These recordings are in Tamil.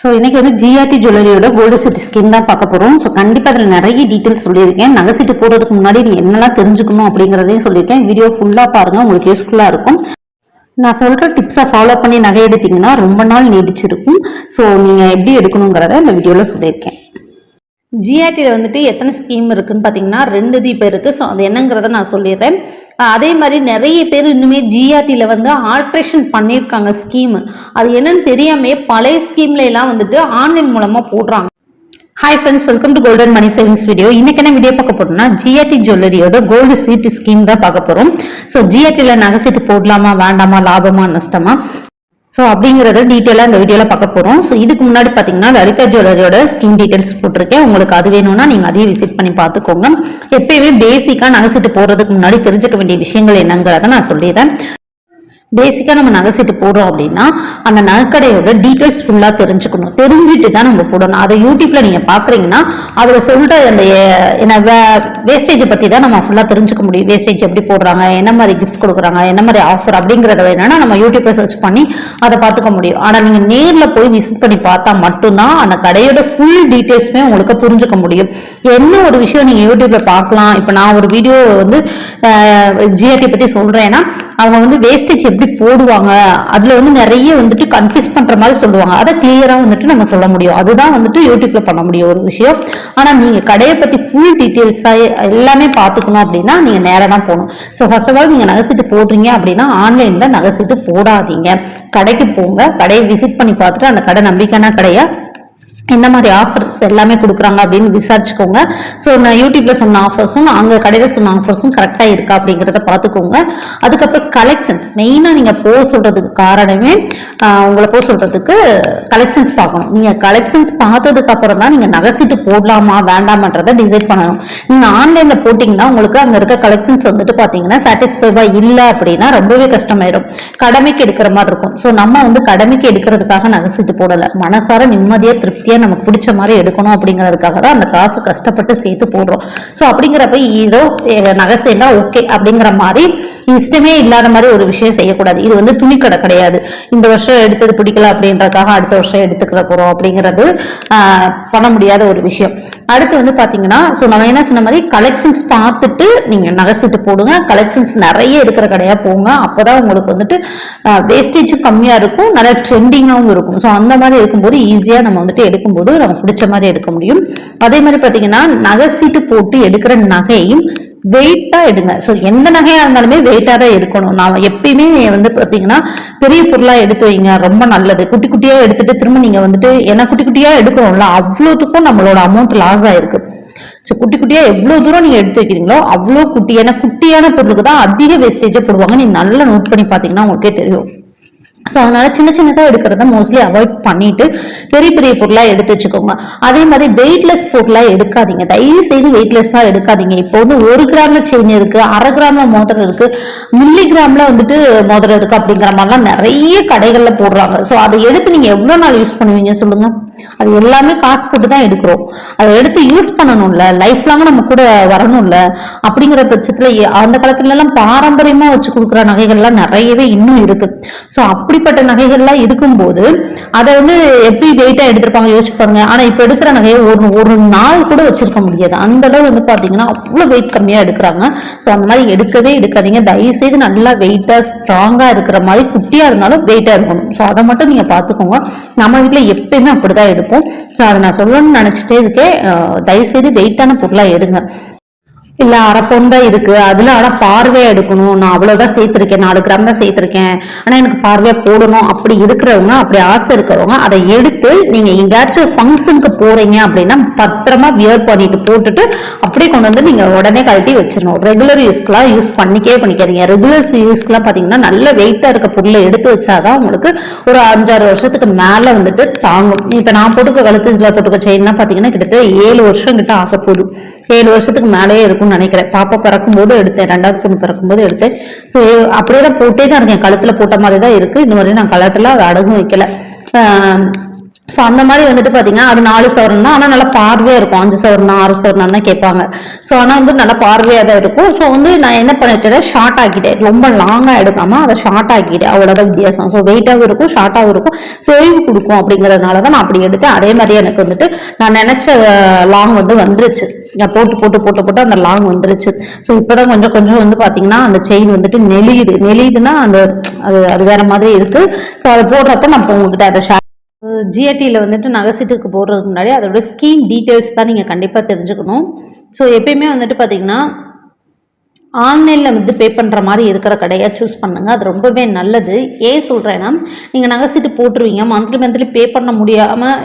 ஸோ இன்னைக்கு வந்து ஜிஆர்டி ஜுவல்லரியோட கோல்டு சிட்டி ஸ்கீம் தான் பார்க்க போகிறோம் ஸோ கண்டிப்பாக அதில் நிறைய டீட்டெயில்ஸ் சொல்லியிருக்கேன். நகை சீட்டு போடுறதுக்கு முன்னாடி நீங்கள் என்னெல்லாம் தெரிஞ்சுக்கணும் அப்படிங்கிறதையும் சொல்லியிருக்கேன். வீடியோ ஃபுல்லாக பாருங்க உங்களுக்கு யூஸ்ஃபுல்லாக இருக்கும். நான் சொல்கிற டிப்ஸை ஃபாலோ பண்ணி நகை எடுத்தீங்கன்னா ரொம்ப நாள் நீடிச்சிருக்கும். ஸோ நீங்கள் எப்படி எடுக்கணுங்கிறத இந்த வீடியோவில் சொல்லியிருக்கேன். ஜிஆர்டியில் வந்துட்டு எத்தனை ஸ்கீம் இருக்குதுன்னு பார்த்தீங்கன்னா ரெண்டு இது இப்போ இருக்குது ஸோ அது என்னங்கிறத நான் சொல்லிடுறேன். அதே மாதிரி நிறைய பேர் இன்னுமே ஜிஆர்டியில் வந்து ஆல்ட்ரேஷன் பண்ணியிருக்காங்க ஸ்கீம் அது என்னன்னு தெரியாமே பழைய ஸ்கீம்ல எல்லாம் வந்துட்டு ஆன்லைன் மூலமாக போடுறாங்க. Hi friends welcome to Golden Money Savings video இன்னைக்கு என்ன வீடியோ பார்க்க போறோம்னா ஜிஆர்டி ஜுவல்லரியோட கோல்டு சீட்டு ஸ்கீம் தான் பார்க்க போகிறோம் ஸோ ஜிஆர்டியில் நகை சீட்டு போடலாமா வேண்டாமா லாபமா நஷ்டமா? ஸோ அப்படிங்கிறத டீட்டெயிலாக இந்த வீடியோவில் பார்க்க போகிறோம் ஸோ இதுக்கு முன்னாடி பார்த்தீங்கன்னா லலிதா ஜுவல்லரியோட ஸ்கீம் டீட்டெயில்ஸ் போட்டிருக்கேன். உங்களுக்கு அது வேணும்னா நீங்கள் அதையும் விசிட் பண்ணி பார்த்துக்கோங்க. எப்பயுமே பேசிக்காக நகைச்சிட்டு போகிறதுக்கு முன்னாடி தெரிஞ்சுக்க வேண்டிய விஷயங்கள் என்னங்கிறத நான் சொல்லிடுறேன். பேசிக்காக நம்ம நகை சீட்டு போடுறோம் அப்படின்னா அந்த நகைக்கடையோட டீட்டெயில்ஸ் ஃபுல்லாக தெரிஞ்சுக்கணும். தெரிஞ்சுட்டு தான் நம்ம போடணும். அதை யூடியூப்பில் நீங்கள் பார்க்குறீங்கன்னா அதில் சொல்கிற அந்த என்ன வே வேஸ்டேஜை பற்றி தான் நம்ம ஃபுல்லாக தெரிஞ்சுக்க முடியும். வேஸ்டேஜ் எப்படி போடுறாங்க என்ன மாதிரி கிஃப்ட் கொடுக்குறாங்க என்ன மாதிரி ஆஃபர் அப்படிங்கிறத வேணும்னா நம்ம யூடியூப்பில் சர்ச் பண்ணி அதை பார்த்துக்க முடியும். ஆனால் நீங்கள் நேரில் போய் விசிட் பண்ணி பார்த்தா மட்டும்தான் அந்த கடையோட ஃபுல் டீட்டெயில்ஸுமே உங்களுக்கு புரிஞ்சுக்க முடியும். என்ன ஒரு விஷயம் நீங்கள் யூடியூப்பில் பார்க்கலாம். இப்போ நான் ஒரு வீடியோ வந்து ஜிஆர்டி பற்றி சொல்கிறேன்னா அவங்க வந்து வேஸ்டேஜ் எப்படி போடுவாங்க? அதுல வந்து நிறைய வந்துட்டு கன்ஃபியூஸ் பண்ற மாதிரி சொல்லுவாங்க. அதை கிளியரா வந்துட்டு நம்ம சொல்ல முடியும். அதுதான் வந்துட்டு யூடியூப்ல பண்ண முடியும் ஒரு விஷயம். ஆனா நீங்க கடையை பத்தி ஃபுல் டீட்டெயில்ஸா எல்லாமே பாத்துக்கணும் அப்படின்னா நீங்க நேரம் தான் போகணும். ஸோ ஃபர்ஸ்ட் ஆஃப் ஆல் நீங்க நகை சீட்டு போடுறீங்க அப்படின்னா ஆன்லைன்ல நகை சீட்டு போடாதீங்க. கடைக்கு போங்க. கடையை விசிட் பண்ணி பார்த்துட்டு அந்த கடை நம்பிக்கையான கடையா? என்ன மாதிரி ஆஃபர்ஸ் எல்லாமே கொடுக்குறாங்க அப்படின்னு விசாரிச்சுக்கோங்க. ஸோ நான் யூடியூப்ல சொன்ன ஆஃபர்ஸும் அங்கே கடையில் சொன்ன ஆஃபர்ஸும் கரெக்டாக இருக்கா அப்படிங்கிறத பார்த்துக்கோங்க. அதுக்கப்புறம் கலெக்ஷன்ஸ் மெயினாக நீங்கள் போக சொல்கிறதுக்கு காரணமே உங்களை போக சொல்கிறதுக்கு கலெக்ஷன்ஸ் பார்க்கணும். நீங்கள் கலெக்ஷன்ஸ் பார்த்ததுக்கு அப்புறம் தான் நீங்கள் நகை சீட்டு போடலாமா வேண்டாமான்றதை டிசைட் பண்ணணும். நீங்கள் ஆன்லைனில் போட்டிங்கன்னா உங்களுக்கு அங்கே இருக்க கலெக்ஷன்ஸ் வந்துட்டு பார்த்தீங்கன்னா சாட்டிஸ்ஃபைவா இல்லை அப்படின்னா ரொம்பவே கஷ்டமாயிடும் கடமைக்கு எடுக்கிற மாதிரி இருக்கும். ஸோ நம்ம வந்து கடமைக்கு எடுக்கிறதுக்காக நகை சீட்டு போடலை. மனசார நிம்மதியாக திருப்தியாக நமக்கு பிடிச்ச மாதிரி எடுக்கணும் அப்படிங்கிறதுக்காக தான் அந்த காசு கஷ்டப்பட்டு சேர்த்து போடுறோம். ஸோ அப்படிங்கிறப்ப ஏதோ நகை சேர்ந்தா ஓகே அப்படிங்கிற மாதிரி இஷ்டமே இல்லாத மாதிரி ஒரு விஷயம் செய்யக்கூடாது. இது வந்து துணிக்கடை கிடையாது. இந்த வருஷம் எடுத்தது பிடிக்கல அப்படின்றதுக்காக அடுத்த வருஷம் எடுத்துக்கிற போகிறோம் அப்படிங்கிறது பண்ண முடியாத ஒரு விஷயம். அடுத்து வந்து பார்த்தீங்கன்னா ஸோ நம்ம என்ன சொன்ன மாதிரி கலெக்ஷன்ஸ் பார்த்துட்டு நீங்கள் நகை போடுங்க. கலெக்ஷன்ஸ் நிறைய இருக்கிற கடையாக போங்க. அப்போ தான் உங்களுக்கு வந்துட்டு வேஸ்டேஜும் கம்மியாக இருக்கும். நல்லா ட்ரெண்டிங்காகவும் இருக்கும். ஸோ அந்த மாதிரி இருக்கும்போது ஈஸியாக நம்ம வந்துட்டு எடுக்கும்போது நமக்கு பிடிச்ச மாதிரி எடுக்க முடியும். அதே மாதிரி பாத்தீங்கன்னா நகை சீட்டு போட்டு எடுக்கிற நகையும் வெயிட்டா எடுங்க. ஸோ எந்த நகையா இருந்தாலுமே வெயிட்டா தான் எடுக்கணும். நான் எப்பயுமே வந்து பார்த்தீங்கன்னா பெரிய பொருளா எடுத்து வைங்க. ரொம்ப நல்லது. குட்டி குட்டியா எடுத்துட்டு திரும்ப நீங்க வந்துட்டு ஏன்னா குட்டி குட்டியா எடுக்கிறோம்ல அவ்வளோத்துக்கும் நம்மளோட அமௌண்ட் லாஸ் ஆயிருக்கு ஸோ குட்டி குட்டியா எவ்வளவு தூரம் நீங்க எடுத்து வைக்கிறீங்களோ அவ்வளோ குட்டி ஏன்னா குட்டியான பொருளுக்கு தான் அதிக வேஸ்டேஜை போடுவாங்க. நீ நல்லா நோட் பண்ணி பாத்தீங்கன்னா உங்களுக்கே தெரியும். ஸோ அதனால சின்ன சின்னதாக எடுக்கிறத மோஸ்ட்லி அவாய்ட் பண்ணிட்டு பெரிய பெரிய பொருளாக எடுத்து வச்சுக்கோங்க. அதே மாதிரி வெயிட்லெஸ் பொருளாக எடுக்காதீங்க. தயவு செய்து வெயிட்லெஸ்ஸாக எடுக்காதீங்க. இப்போ வந்து ஒரு கிராம்ல செயின் இருக்கு அரை கிராம்ல மோதிரம் இருக்கு மில்லி கிராம்ல வந்துட்டு மோதிரம் இருக்கு அப்படிங்கிற மாதிரிலாம் நிறைய கடைகளில் போடுறாங்க. ஸோ அதை எடுத்து நீங்க எவ்வளோ நாள் யூஸ் பண்ணுவீங்க சொல்லுங்க. அது எல்லாமே காசு போட்டு தான் எடுக்கிறோம். அதை எடுத்து யூஸ் பண்ணணும்ல. லைஃப் லாங் நம்ம கூட வரணும்ல. அப்படிங்கிற பட்சத்தில் அந்த காலத்துல எல்லாம் பாரம்பரியமா வச்சு கொடுக்குற நகைகள்லாம் நிறையவே இன்னும் இருக்கு. ஸோ அப்படிப்பட்ட நகைகள்லாம் இருக்கும்போது அதை வந்து எப்படி வெயிட்டா எடுத்திருப்பாங்க யோசிச்சு பாருங்க. ஆனா இப்ப எடுக்கிற நகையை ஒரு ஒரு நாள் கூட வச்சிருக்க முடியாது. அந்த அளவு வந்து பாத்தீங்கன்னா அவ்வளவு வெயிட் கம்மியா எடுக்கிறாங்க. ஸோ அந்த மாதிரி எடுக்கவே எடுக்காதீங்க. தயவு செய்து நல்லா வெயிட்டா ஸ்ட்ராங்கா இருக்கிற மாதிரி குட்டியா இருந்தாலும் வெயிட்டா இருக்கணும். ஸோ அதை மட்டும் நீங்க பாத்துக்கோங்க. நம்ம வீட்டுல எப்பயுமே அப்படிதான் எடுப்போம். ஸோ அதை நான் சொல்லணும்னு நினைச்சிட்டே இருக்கேன். தயவு செய்து வெயிட்டான பொருளா எடுங்க. இல்ல அரை தான் இருக்கு. அதுல ஆனா பார்வையா எடுக்கணும். நான் அவ்வளவுதான் சேர்த்திருக்கேன். நாலு கிராம் தான் சேர்த்திருக்கேன். ஆனா எனக்கு பார்வையா போடணும். அப்படி இருக்கிறவங்க அப்படி ஆசை இருக்கிறவங்க அதை எடுத்து நீங்க எங்கேயாச்சும் ஃபங்க்ஷனுக்கு போறீங்க அப்படின்னா பத்திரமா வியர் பண்ணிட்டு போட்டுட்டு அப்படியே கொண்டு வந்து நீங்க உடனே கழட்டி வச்சிடணும். ரெகுலர் யூஸ்க்குலாம் யூஸ் பண்ணிக்கவே பண்ணிக்காதீங்க. ரெகுலர் யூஸ்க்குலாம் பாத்தீங்கன்னா நல்ல வெயிட்டா இருக்க பொருளை எடுத்து வச்சாதான் உங்களுக்கு ஒரு அஞ்சாறு வருஷத்துக்கு மேல வந்துட்டு தாங்கும். இப்ப நான் போட்டுக்க கழுத்து இதுல போட்டுக்க செயின்னா பாத்தீங்கன்னா கிட்டத்தட்ட ஏழு வருஷம் கிட்ட ஆக போதும் ஏழு வருஷத்துக்கு மேலேயே இருக்கும்னு நினைக்கிறேன். பாப்பா பிறக்கும் போது எடுத்தேன். ரெண்டாவது பொண்ணு பிறக்கும் போது எடுத்தேன் ஸோ அப்படியே தான் போட்டே தான் இருக்கேன். கழுத்துல போட்ட மாதிரி தான் இருக்கு. இந்த மாதிரி நான் கலட்டில் அதை அடகும் வைக்கல. ஸோ அந்த மாதிரி வந்துட்டு பார்த்தீங்கன்னா அது நாலு சவரன் தான். ஆனால் நல்லா பார்வையாக இருக்கும். அஞ்சு சவரனா ஆறு சவரனா தான் கேட்பாங்க. ஸோ ஆனால் வந்து நல்லா பார்வையாக தான் இருக்கும். ஸோ வந்து நான் என்ன பண்ணிட்டேன் ஷார்ட் ஆக்கிட்டேன். ரொம்ப லாங்காக எடுக்காமல் அதை ஷார்ட் ஆக்கிட்டேன். அவ்வளோதான் வித்தியாசம். ஸோ வெயிட்டாகவும் இருக்கும் ஷார்ட்டாகவும் இருக்கும். தொய்வு கொடுக்கும் அப்படிங்கிறதுனால தான் நான் அப்படி எடுத்தேன். அதே மாதிரி எனக்கு வந்துட்டு நான் நினச்ச லாங் வந்து வந்துருச்சு. நான் போட்டு போட்டு போட்டு போட்டு அந்த லாங் வந்துருச்சு. ஸோ இப்போதான் கொஞ்சம் கொஞ்சம் வந்து பார்த்தீங்கன்னா அந்த செயின் வந்துட்டு நெளியுது. நெளியுதுன்னா அந்த அது அது வேற மாதிரி இருக்கு. ஸோ அதை போடுறப்ப நான் இப்போ உங்ககிட்ட அதை ஷேர் ஜிஎட்டியில் வந்துட்டு நகைசீட்டுக்கு போடுறதுக்கு முன்னாடி அதோட ஸ்கீம் டீட்டெயில்ஸ் தான் நீங்கள் கண்டிப்பாக தெரிஞ்சுக்கணும். ஸோ எப்பயுமே வந்துட்டு பார்த்தீங்கன்னா ஆன்லைனில் வந்து பே பண்ணுற மாதிரி இருக்கிற கடையை சூஸ் பண்ணுங்கள் அது ரொம்பவே நல்லது. ஏன் சொல்கிறேன்னா நீங்கள் நகைசீட்டு போட்டுருவீங்க. மந்த்லி மந்த்லி பே பண்ண முடியாமல்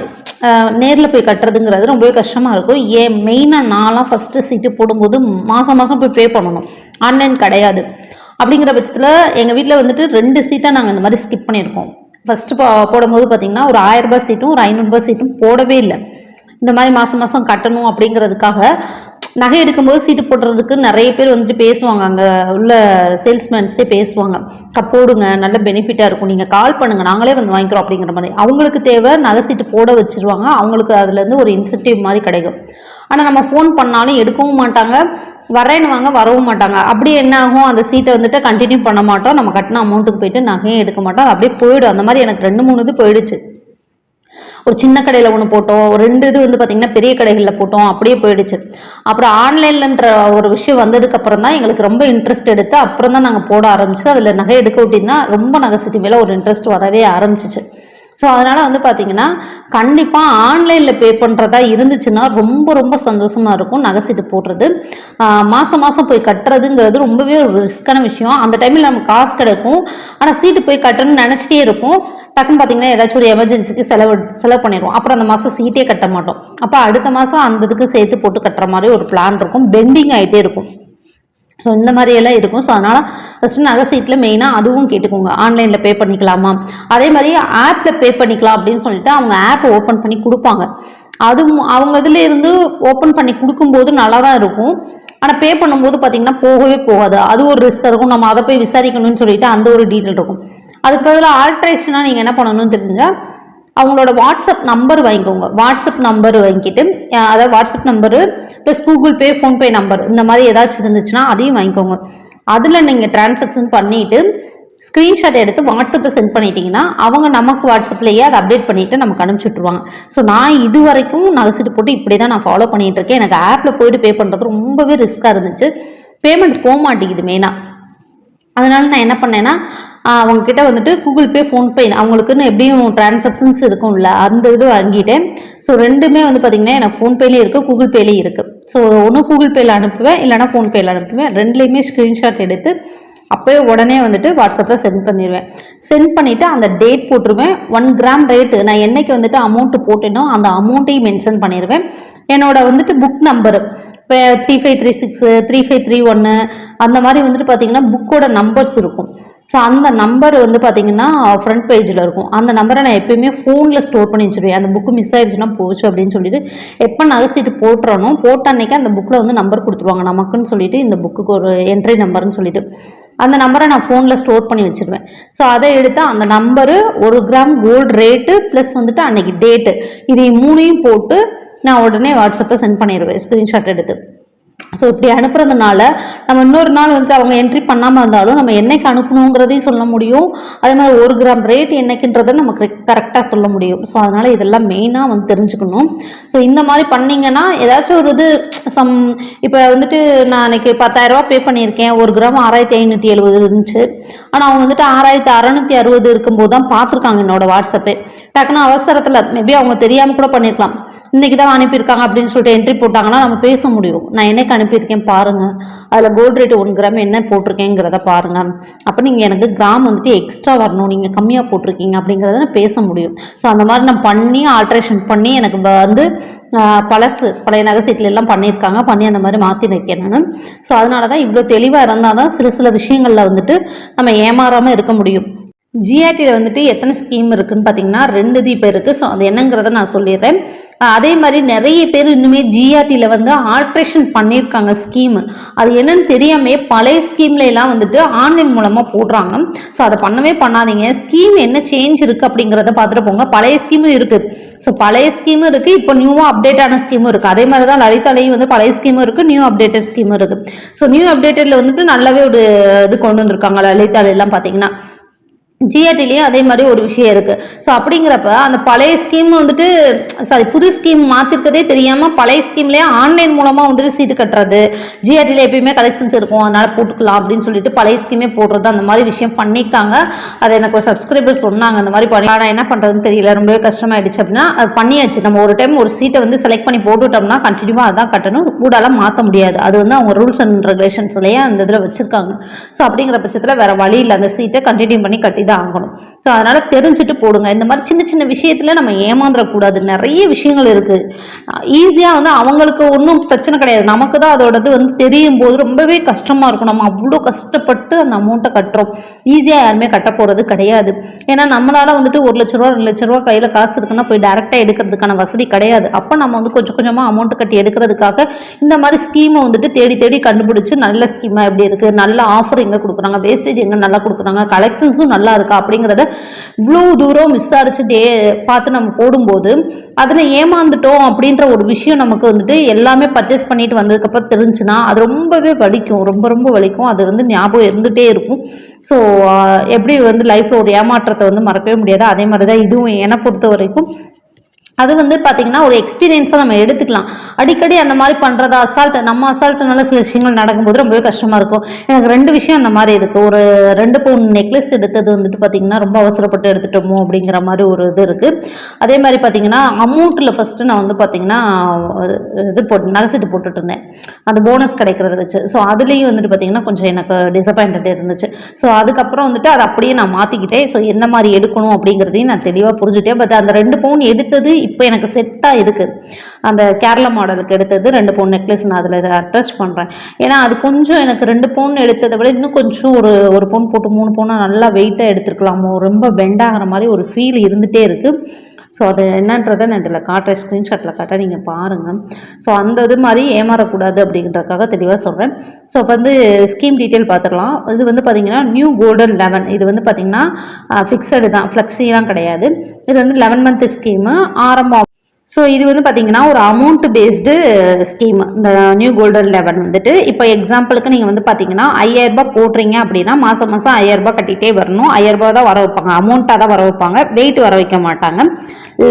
நேரில் போய் கட்டுறதுங்கிறது ரொம்பவே கஷ்டமாக இருக்கும். ஏன் மெயினாக நான்லாம் ஃபஸ்ட்டு சீட்டு போடும்போது மாதம் மாதம் போய் பே பண்ணணும். ஆன்லைன் கிடையாது. அப்படிங்கிற பட்சத்தில் எங்கள் வீட்டில் வந்துட்டு ரெண்டு சீட்டை நாங்கள் இந்த மாதிரி ஸ்கிப் பண்ணியிருக்கோம். ஃபஸ்ட்டு போ போடும்போது பார்த்திங்கன்னா ஒரு ஆயிரம் ரூபாய் சீட்டும் ஒரு ஐநூறுரூபா சீட்டும் போடவே இல்லை. இந்த மாதிரி மாதம் மாதம் கட்டணும் அப்படிங்கிறதுக்காக நகை எடுக்கும்போது சீட்டு போடுறதுக்கு நிறைய பேர் வந்துட்டு பேசுவாங்க. அங்கே உள்ள சேல்ஸ்மேன்ஸே பேசுவாங்க. போடுங்க. நல்ல பெனிஃபிட்டாக இருக்கும். நீங்கள் கால் பண்ணுங்க. நாங்களே வந்து வாங்கிக்கிறோம். அப்படிங்கிற மாதிரி. அவங்களுக்கு தேவை நகை சீட்டு போட வச்சிருவாங்க. அவங்களுக்கு அதுலேருந்து ஒரு இன்சென்டிவ் மாதிரி கிடைக்கும். ஆனால் நம்ம ஃபோன் பண்ணாலும் எடுக்கவும் மாட்டாங்க. வரேன்னு வாங்க வரவும் மாட்டாங்க. அப்படி என்ன ஆகும்? அந்த சீட்டை வந்துட்டு கண்டினியூ பண்ண மாட்டோம். நம்ம கட்டின அமௌண்ட்டுக்கு போயிட்டு நகையும் எடுக்க மாட்டோம். அது அப்படியே போயிடும். அந்த மாதிரி எனக்கு ரெண்டு மூணு இது போயிடுச்சு. ஒரு சின்ன கடையில் ஒன்று போட்டோம். ஒரு ரெண்டு இது வந்து பார்த்திங்கன்னா பெரிய கடைகளில் போட்டோம். அப்படியே போயிடுச்சு. அப்புறம் ஆன்லைன்லன்ற ஒரு விஷயம் வந்ததுக்கப்புறம் தான் எங்களுக்கு ரொம்ப இன்ட்ரெஸ்ட் எடுத்து அப்புறம் தான் நாங்கள் போட ஆரம்பிச்சு அதில் நகை எடுக்க விட்டிங்கன்னா ரொம்ப நகை சிட்டி மேலே ஒரு இன்ட்ரெஸ்ட் வரவே ஆரம்பிச்சிச்சு. ஸோ அதனால் வந்து பார்த்தீங்கன்னா கண்டிப்பாக ஆன்லைனில் பே பண்ணுறதா இருந்துச்சுன்னா ரொம்ப ரொம்ப சந்தோஷமாக இருக்கும் நகை சீட்டு போடுறது. மாதம் மாதம் போய் கட்டுறதுங்கிறது ரொம்பவே ஒரு ரிஸ்க்கான விஷயம். அந்த டைமில் நம்ம காசு கிடைக்கும். ஆனால் சீட்டு போய் கட்டணும்னு நினச்சிட்டே இருக்கும் டக்குன்னு பார்த்தீங்கன்னா ஏதாச்சும் ஒரு எமர்ஜென்சிக்கு செலவு செலவு பண்ணிடுவோம். அப்புறம் அந்த மாதம் சீட்டே கட்ட மாட்டோம். அப்போ அடுத்த மாதம் அந்த இதுக்கு சேர்த்து போட்டு கட்டுற மாதிரி ஒரு பிளான் இருக்கும். பெண்டிங் ஆகிட்டே இருக்கும். ஸோ இந்த மாதிரி எல்லாம் இருக்கும். ஸோ அதனால் ஃபஸ்ட்டு நகை சீட்டில் மெயினாக அதுவும் கேட்டுக்கோங்க. ஆன்லைனில் பே பண்ணிக்கலாமா? அதே மாதிரி ஆப்பில் பே பண்ணிக்கலாம் அப்படின்னு சொல்லிட்டு அவங்க ஆப்பை ஓப்பன் பண்ணி கொடுப்பாங்க. அது அவங்க இதில் இருந்து ஓப்பன் பண்ணி கொடுக்கும்போது நல்லா தான் இருக்கும். ஆனால் பே பண்ணும்போது பார்த்தீங்கன்னா போகவே போகாது. அது ஒரு ரிஸ்க் இருக்கும். நம்ம அதை போய் விசாரிக்கணும்னு சொல்லிட்டு அந்த ஒரு டீட்டெயில் இருக்கும். அதுக்கு பதிலாக ஆல்ட்ரேஷனாக நீங்கள் என்ன பண்ணணும்னு தெரிஞ்சால் அவங்களோட வாட்ஸ்அப் நம்பர் வாங்கிக்கோங்க. வாட்ஸ்அப் நம்பர் வாங்கிட்டு அதாவது WhatsApp number plus Google Pay PhonePe number இந்த மாதிரி ஏதாச்சும் இருந்துச்சுன்னா அதையும் வாங்கிக்கோங்க. அதில் நீங்கள் டிரான்சாக்ஷன் பண்ணிவிட்டு ஸ்க்ரீன்ஷாட் எடுத்து வாட்ஸ்அப்பில் சென்ட் பண்ணிட்டீங்கன்னா அவங்க நமக்கு வாட்ஸ்அப்லேயே அதை அப்டேட் பண்ணிவிட்டு நமக்கு அனுப்பிச்சி விட்ருவாங்க ஸோ நான் இது வரைக்கும் நகைச்சிட்டு போட்டு இப்படி தான் நான் ஃபாலோ பண்ணிகிட்டு இருக்கேன். எனக்கு ஆப்பில் போயிட்டு பே பண்ணுறது ரொம்பவே ரிஸ்க்காக இருந்துச்சு. பேமெண்ட் போக மாட்டேங்குது மெயினாக அதனால நான் என்ன பண்ணேன்னா அவங்கக்கிட்ட அவங்க கிட்ட வந்துட்டு கூகுள் பே ஃபோன்பே அவங்களுக்குன்னு எப்படியும் டிரான்சாக்ஷன்ஸ் இருக்கும்ல அந்த இது வாங்கிட்டேன். ஸோ ரெண்டுமே வந்து பார்த்தீங்கன்னா எனக்கு ஃபோன்பேலேயும் இருக்குது கூகுள் பேலேயும் இருக்குது ஸோ ஒன்று கூகுள் பேயில் அனுப்புவேன் இல்லைனா ஃபோன்பேயில் அனுப்புவேன். ரெண்டுலேயுமே ஸ்க்ரீன்ஷாட் எடுத்து அப்போயே உடனே வந்துட்டு வாட்ஸ்அப்பில் சென்ட் பண்ணிடுவேன் சென்ட் பண்ணிவிட்டு அந்த டேட் போட்டுருவேன். ஒன் கிராம் ரேட்டு நான் என்றைக்கு வந்துட்டு அமௌண்ட்டு போட்டேனோ அந்த அமௌண்ட்டையும் மென்ஷன் பண்ணிடுவேன் என்னோட வந்துட்டு புக் நம்பரு இப்போ three five three six three five three ஒன்று அந்த மாதிரி வந்துட்டு பார்த்தீங்கன்னா புக்கோட நம்பர்ஸ் இருக்கும். ஸோ அந்த நம்பர் வந்து பார்த்தீங்கன்னா ஃப்ரண்ட் பேஜில் இருக்கும். அந்த நம்பரை நான் எப்பயுமே ஃபோனில் ஸ்டோர் பண்ணி வச்சுருவேன். அந்த புக்கு மிஸ் ஆயிடுச்சுன்னா போச்சு அப்படின்னு சொல்லிட்டு எப்போ நகைச்சிட்டு போட்டுறனோ போட்ட அன்னைக்கு அந்த புக்கில் வந்து நம்பர் கொடுத்துருவாங்க. நமக்குன்னு சொல்லிட்டு இந்த புக்குக்கு ஒரு என்ட்ரி நம்பர்னு சொல்லிட்டு. அந்த நம்பரை நான் ஃபோனில் ஸ்டோர் பண்ணி வச்சுருவேன். ஸோ அதை எடுத்து அந்த நம்பரு ஒரு கிராம் கோல்டு ரேட்டு ப்ளஸ் வந்துட்டு அன்னைக்கு டேட்டு இதை மூணையும் போட்டு நான் உடனே வாட்ஸ்அப்பில் சென்ட் பண்ணிடுவேன் ஸ்க்ரீன்ஷாட் எடுத்து. ஸோ இப்படி அனுப்புறதுனால நம்ம இன்னொரு நாள் வந்து அவங்க என்ட்ரி பண்ணாமல் இருந்தாலும் நம்ம என்னைக்கு அனுப்பணுங்கிறதையும் சொல்ல முடியும். அதே மாதிரி ஒரு கிராம் ரேட் என்னைக்குன்றதை நமக்கு கரெக்டாக சொல்ல முடியும். ஸோ அதனால் இதெல்லாம் மெயினாக வந்து தெரிஞ்சுக்கணும். ஸோ இந்த மாதிரி பண்ணீங்கன்னா ஏதாச்சும் ஒரு இது சம் இப்போ வந்துட்டு நான் அன்னைக்கு பத்தாயிரரூபா பே பண்ணியிருக்கேன். ஒரு கிராம் ஆறாயிரத்தி ஐநூற்றி எழுபது இருந்துச்சு. ஆனால் அவங்க வந்துட்டு ஆறாயிரத்தி அறநூற்றி அறுபது இருக்கும்போது தான் பார்த்துருக்காங்க என்னோட வாட்ஸ்அப்பே. டக்குன்னு அவசரத்தில் மேபி அவங்க தெரியாமல் கூட பண்ணியிருக்கலாம் இன்னைக்கு தான் அனுப்பியிருக்காங்க அப்படின்னு சொல்லிட்டு என்ட்ரி போட்டாங்கன்னா நம்ம பேச முடியும். நான் என்னைக்கு அனுப்பியிருக்கேன் பாருங்க. அதில் கோல்டு ரேட் ஒன் கிராம் என்ன போட்டிருக்கேங்கிறத பாருங்க. அப்போ நீங்கள் எனக்கு கிராம் வந்துட்டு எக்ஸ்ட்ரா வரணும். நீங்கள் கம்மியாக போட்டிருக்கீங்க அப்படிங்கிறத நான் பேச முடியும். ஸோ அந்த மாதிரி நான் பண்ணி ஆல்ட்ரேஷன் பண்ணி எனக்கு வந்து பழசு பழைய நகை சீட்டில் எல்லாம் பண்ணியிருக்காங்க. பண்ணி அந்த மாதிரி மாற்றி வைக்கணும் நான். ஸோ அதனால தான் இவ்வளோ தெளிவாக இருந்தால் தான் சில சில விஷயங்களில் வந்துட்டு நம்ம ஏமாறாமல் இருக்க முடியும். ஜிஆர்டியில் வந்துட்டு எத்தனை ஸ்கீம் இருக்குதுன்னு பார்த்தீங்கன்னா ரெண்டு இது இப்போ இருக்குது ஸோ அது என்னங்கிறத நான் சொல்லிடுறேன். அதே மாதிரி நிறைய பேர் இன்னுமே ஜிஆர்டியில் வந்து ஆல்ட்ரேஷன் பண்ணியிருக்காங்க ஸ்கீம் அது என்னன்னு தெரியாமே பழைய ஸ்கீம்ல எல்லாம் வந்துட்டு ஆன்லைன் மூலமாக போடுறாங்க. ஸோ அதை பண்ணவே பண்ணாதீங்க. ஸ்கீம் என்ன சேஞ்ச் இருக்குது அப்படிங்கிறத பார்த்துட்டு போங்க. பழைய ஸ்கீமும் இருக்குது ஸோ பழைய ஸ்கீமும் இருக்குது இப்போ நியூவாக அப்டேட் ஆன ஸ்கீமும் இருக்குது அதே மாதிரி தான் லலிதாலையும் வந்து பழைய ஸ்கீமும் இருக்குது நியூ அப்டேட்டட் ஸ்கீமும் இருக்குது ஸோ நியூ அப்டேட்டடில் வந்துட்டு நல்லாவே ஒரு இது கொண்டு வந்திருக்காங்க லலிதாலையெல்லாம் எல்லாம் பார்த்தீங்கன்னா ஜிஆர்டிலையும் அதே மாதிரி ஒரு விஷயம் இருக்கு. ஸோ அப்படிங்கிறப்ப அந்த பழைய ஸ்கீம் வந்துட்டு சாரி புது ஸ்கீம் மாத்திருக்கதே தெரியாம பழைய ஸ்கீம்லேயே ஆன்லைன் மூலமா வந்துட்டு சீட்டு கட்டுறது ஜிஆர்டில எப்பயுமே கலெக்ஷன்ஸ் இருக்கும். அதனால போட்டுக்கலாம் அப்படின்னு சொல்லிட்டு பழைய ஸ்கீமே போடுறது அந்த மாதிரி விஷயம் பண்ணியிருக்காங்க. அதை எனக்கு ஒரு சப்ஸ்கிரைபர் சொன்னாங்க அந்த மாதிரி பண்ணி ஆனால் என்ன பண்றதுன்னு தெரியல ரொம்பவே கஷ்டமாயிடுச்சு அப்படின்னா அது பண்ணியாச்சு. நம்ம ஒரு டைம் ஒரு சீட்டை வந்து செலக்ட் பண்ணி போட்டுட்டோம்னா கண்டினியூவாக அதான் கட்டணும். கூடாலாம் மாற்ற முடியாது. அது வந்து அவங்க ரூல்ஸ் அண்ட் ரெகுலேஷன்ஸ்லேயே அந்த இதில் வச்சிருக்காங்க. ஸோ அப்படிங்கிற பட்சத்தில் வேற வழி இல்லை. அந்த சீட்டை கண்டினியூ பண்ணி கட்டி தான் ஆகணும் ஸோ அதனால் தெரிஞ்சுட்டு போடுங்க. இந்த மாதிரி சின்ன சின்ன விஷயத்தில் நம்ம ஏமாந்துடக்கூடாது நிறைய விஷயங்கள் இருக்குது ஈஸியாக வந்து அவங்களுக்கு ஒன்றும் பிரச்சனை கிடையாது. நமக்கு தான் அதோடது வந்து தெரியும் போது ரொம்பவே கஷ்டமாக இருக்கும். நம்ம அவ்வளோ கஷ்டப்பட்டு அந்த அமௌண்ட்டை கட்டுறோம். ஈஸியாக யாருமே கட்ட போகிறது கிடையாது. ஏன்னா நம்மளால் வந்துட்டு ஒரு லட்ச ரூபா ரெண்டு லட்ச ரூபா கையில் காசு இருக்குன்னா போய் டேரெக்டாக எடுக்கிறதுக்கான வசதி கிடையாது. அப்போ நம்ம வந்து கொஞ்சம் கொஞ்சமாக அமௌண்ட் கட்டி எடுக்கிறதுக்காக இந்த மாதிரி ஸ்கீமை வந்துட்டு தேடி தேடி கண்டுபிடிச்சி நல்ல ஸ்கீமாக எப்படி இருக்குது நல்ல ஆஃபர் எங்கே கொடுக்குறாங்க. வேஸ்டேஜ் எங்கே நல்லா கொடுக்குறாங்க? கலெக்ஷன்ஸும் நல்லா இருக்கா அப்படிங்கிறத இவ்வளோ தூரம் விசாரிச்சு டே பார்த்து நம்ம போடும்போது அதில் ஏமாந்துட்டோம் அப்படின்ற ஒரு விஷயம் நமக்கு வந்துட்டு எல்லாமே பர்ச்சேஸ் பண்ணிட்டு வந்ததுக்கப்புறம் தெரிஞ்சுன்னா அது ரொம்பவே வலிக்கும். ரொம்ப ரொம்ப வலிக்கும். அது வந்து ஞாபகம் இருந்துகிட்டே இருக்கும். ஸோ எப்படி வந்து லைஃப்பில் ஒரு ஏமாற்றத்தை வந்து மறக்கவே முடியாது. அதே மாதிரி தான் இதுவும் என்னை பொறுத்த வரைக்கும் அது வந்து பார்த்தீங்கன்னா ஒரு எக்ஸ்பீரியன்ஸாக நம்ம எடுத்துக்கலாம். அடிக்கடி அந்த மாதிரி பண்ணுறது அசால்ட் நம்ம அசால்ட்டுனால சில விஷயங்கள் நடக்கும்போது ரொம்பவே கஷ்டமாக இருக்கும். எனக்கு ரெண்டு விஷயம் அந்த மாதிரி இருக்குது ஒரு ரெண்டு பவுன் நெக்லஸ் எடுத்தது வந்துட்டு பார்த்தீங்கன்னா ரொம்ப அவசரப்பட்டு எடுத்துட்டோமோ அப்படிங்கிற மாதிரி ஒரு இது இருக்குது அதே மாதிரி பார்த்தீங்கன்னா அமௌண்ட்டில் ஃபஸ்ட்டு நான் வந்து பார்த்தீங்கன்னா இது போட்டு நகைச்சிட்டு போட்டுட்டு இருந்தேன். அந்த போனஸ் கிடைக்கிறத வச்சு. ஸோ அதுலேயும் வந்துட்டு பார்த்தீங்கன்னா கொஞ்சம் எனக்கு டிசப்பாயின்ட் இருந்துச்சு. ஸோ அதுக்கப்புறம் வந்துட்டு அதை அப்படியே நான் மாற்றிக்கிட்டேன் ஸோ எந்த மாதிரி எடுக்கணும் அப்படிங்கிறதையும் நான் தெளிவாக புரிஞ்சுட்டேன். பட் அந்த ரெண்டு பவுன் எடுத்தது இப்போ எனக்கு செட்டாக இருக்குது அந்த கேரளா மாடலுக்கு எடுத்தது ரெண்டு பவுன் நெக்லஸ் நான் அதில் இதை அட்டாச் பண்ணுறேன் ஏன்னா அது கொஞ்சம் எனக்கு ரெண்டு பவுன் எடுத்ததை விட இன்னும் கொஞ்சம் ஒரு ஒரு பவுன் போட்டு மூணு பவுனாக நல்லா வெயிட்டாக எடுத்துருக்கலாமோ? ரொம்ப பெண்டாகிற மாதிரி ஒரு ஃபீல் இருந்துகிட்டே இருக்குது ஸோ அது என்னன்றதை நான் இதில் காட்டுறேன். ஸ்க்ரீன்ஷாட்டில் காட்டுறேன் நீங்கள் பாருங்கள் ஸோ அந்த இது மாதிரி ஏமாறக்கூடாது அப்படின்றதுக்காக தெளிவாக சொல்கிறேன் ஸோ இப்போ வந்து ஸ்கீம் டீட்டெயில் பார்த்துக்கலாம். இது வந்து பார்த்தீங்கன்னா நியூ கோல்டன் லெவன் இது வந்து பார்த்தீங்கன்னா ஃபிக்ஸடு தான். ஃப்ளெக்ஸிலாம் கிடையாது. இது வந்து லெவன் மந்த் ஸ்கீமு ஆரம்பம் ஸோ இது வந்து பார்த்தீங்கன்னா ஒரு அமௌண்ட் பேஸ்டு ஸ்கீம் இந்த நியூ கோல்டன் லெவன் வந்துட்டு இப்போ எக்ஸாம்பிளுக்கு நீங்கள் வந்து பார்த்தீங்கன்னா ஐயாயிரரூபா போடுறீங்க அப்படின்னா மாதம் மாதம் ஐயாயிரரூபா கட்டிகிட்டே வரணும். ஐயாயிரரூபா தான் வர வைப்பாங்க. அமௌண்ட்டாக தான் வர வைப்பாங்க. வெயிட் வர வைக்க மாட்டாங்க.